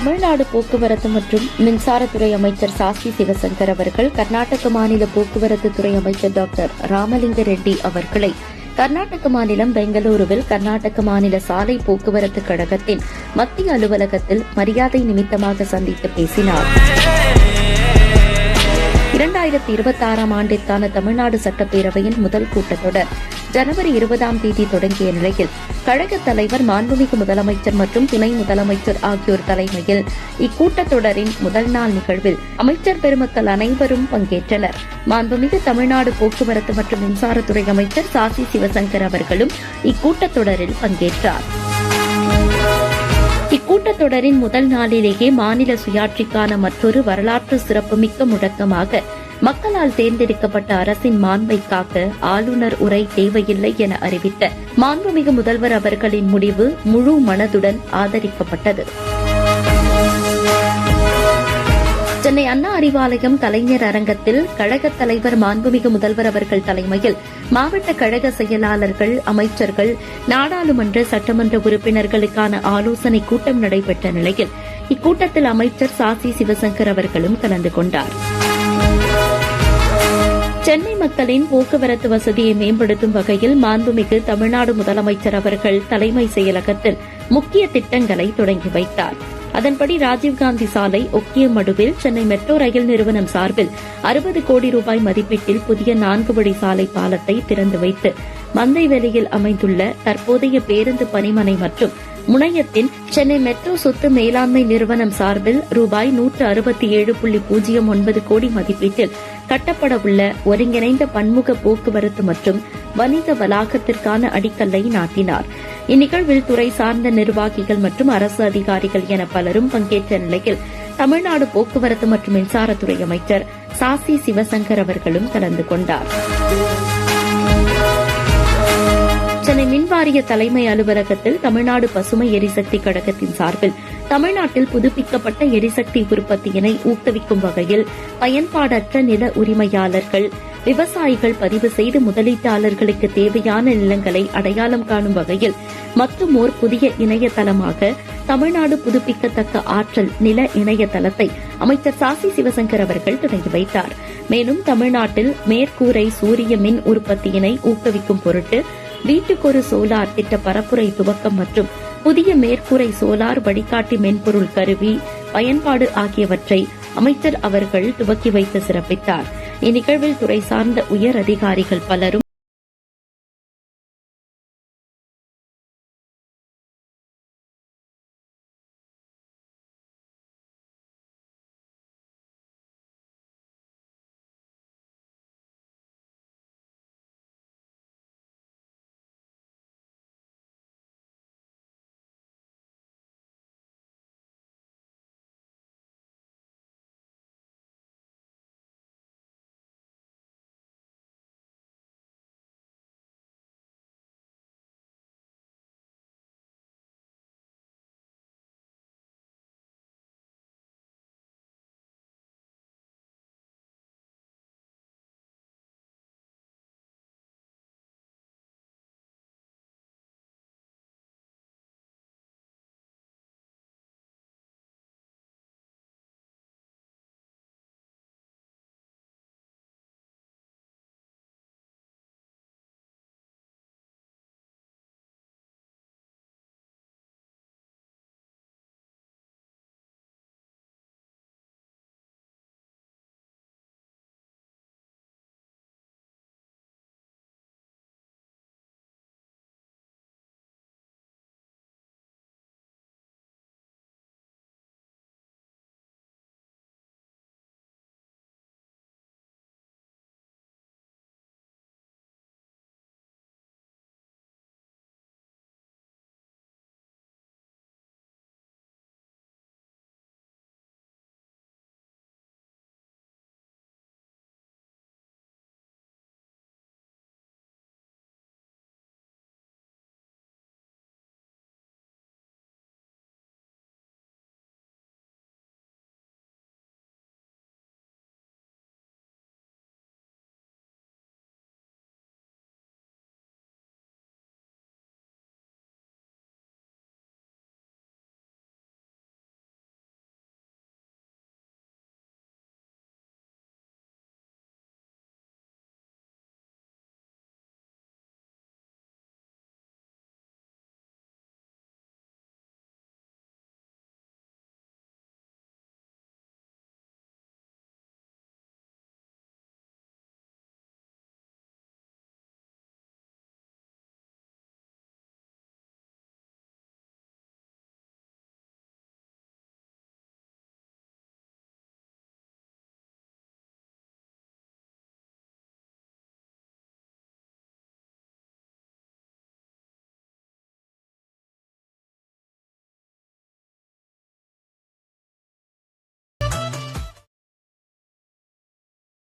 தமிழ்நாடு போக்குவரத்து மற்றும் மின்சாரத்துறை அமைச்சர் சாஸ்தி சிவசங்கர் அவர்கள் கர்நாடக மாநில போக்குவரத்து துறை அமைச்சர் டாக்டர் ராமலிங்க ரெட்டி அவர்களை கர்நாடக மாநிலம் பெங்களூருவில் கர்நாடக மாநில சாலை போக்குவரத்து கழகத்தின் மத்திய அலுவலகத்தில் மரியாதை நிமித்தமாக சந்தித்து பேசினார். இரண்டாயிரத்தி இருபத்தி ஆறாம் ஆண்டிற்கான தமிழ்நாடு சட்டப்பேரவையின் முதல் கூட்டத்தொடர். ஜனவரி இருபதாம் தேதி தொடங்கிய நிலையில் கழக தலைவர் மாண்புமிகு முதலமைச்சர் மற்றும் துணை முதலமைச்சர் ஆகியோர் தலைமையில் இக்கூட்டத்தொடரின் முதல் நாள் நிகழ்வில் அமைச்சர் பெருமக்கள் அனைவரும் பங்கேற்றனர். மாண்புமிகு தமிழ்நாடு போக்குவரத்து மற்றும் மின்சாரத்துறை அமைச்சர் சாசி சிவசங்கர் அவர்களும் இக்கூட்டத்தொடரில் பங்கேற்றார். இக்கூட்டத்தொடரின் முதல் நாளிலேயே மாநில சுயாட்சிக்கான மற்றொரு வரலாற்று சிறப்புமிக்க முழக்கமாக மக்களால் தேர்ந்தெடுக்கப்பட்ட அரசின் மாண்பை காக்க ஆளுநர் உரை தேவையில்லை என அறிவித்த மாண்புமிகு முதல்வர் அவர்களின் முடிவு முழு மனதுடன் ஆதரிக்கப்பட்டது. சென்னை அண்ணா அறிவாலயம் கலைஞர் அரங்கத்தில் கழகத் தலைவர் மாண்புமிகு முதல்வர் அவர்கள் தலைமையில் மாவட்ட கழக செயலாளர்கள் அமைச்சர்கள் நாடாளுமன்ற சட்டமன்ற உறுப்பினர்களுக்கான ஆலோசனைக் கூட்டம் நடைபெற்ற நிலையில் இக்கூட்டத்தில் அமைச்சர் சாசி சிவசங்கர் அவர்களும் கலந்து கொண்டார். சென்னை மக்களின் போக்குவரத்து வசதியை மேம்படுத்தும் வகையில் மாண்புமிகு தமிழ்நாடு முதலமைச்சர் அவர்கள் தலைமை செயலகத்தில் முக்கிய திட்டங்களை தொடங்கி வைத்தார். அதன்படி ராஜீவ்காந்தி சாலை ஒக்கியமடுவில் சென்னை மெட்ரோ ரயில் நிறுவனம் சார்பில் அறுபது கோடி ரூபாய் மதிப்பீட்டில் புதிய நான்கு வழி சாலை பாலத்தை திறந்து வைத்து மந்தைவெளியில் அமைந்துள்ள தற்போதைய பேருந்து பணிமனை மற்றும் முனையத்தின் சென்னை மெட்ரோ சொத்து மேலாண்மை நிறுவனம் சார்பில் ரூபாய் நூற்று அறுபத்தி ஏழு புள்ளி பூஜ்ஜியம் ஒன்பது கோடி மதிப்பீட்டில் கட்டப்பட உள்ள ஒருங்கிணைந்த பன்முக போக்குவரத்து மற்றும் வணிக வளாகத்திற்கான அடிக்கல்லை நாட்டினார். இந்நிகழ்வில் துறை சார்ந்த நிர்வாகிகள் மற்றும் அரசு அதிகாரிகள் என பலரும் பங்கேற்ற நிலையில் தமிழ்நாடு போக்குவரத்து மற்றும் மின்சாரத்துறை அமைச்சர் சாசி சிவசங்கர் அவர்களும் கலந்து கொண்டார். சென்னை மின்வாரிய தலைமை அலுவலகத்தில் தமிழ்நாடு பசுமை எரிசக்தி கழகத்தின் சார்பில் தமிழ்நாட்டில் புதுப்பிக்கப்பட்ட எரிசக்தி உற்பத்தியினை ஊக்குவிக்கும் வகையில் பயன்பாடற்ற நில உரிமையாளர்கள் விவசாயிகள் பதிவு செய்து முதலீட்டாளர்களுக்கு தேவையான நிலங்களை அடையாளம் காணும் வகையில் மற்றும் ஓர் புதிய இணையதளமாக தமிழ்நாடு புதுப்பிக்கத்தக்க ஆற்றல் நில இணையதளத்தை அமைச்சர் சாசி சிவசங்கர் அவர்கள் தொடங்கி வைத்தார். மேலும் தமிழ்நாட்டில் மேற்கூரை சூரிய மின் உற்பத்தியினை ஊக்குவிக்கும் பொருட்டு வீட்டுக்கொரு சோலார் திட்ட பரப்புரை துவக்கம் மற்றும் புதிய மேற்கூரை சோலார் வழிகாட்டி மென்பொருள் கருவி பயன்பாடு ஆகியவற்றை அமைச்சர் அவர்கள் துவக்கி வைத்து சிறப்பித்தார். இந்நிகழ்வில் துறை சார்ந்த உயர் அதிகாரிகள் பலரும்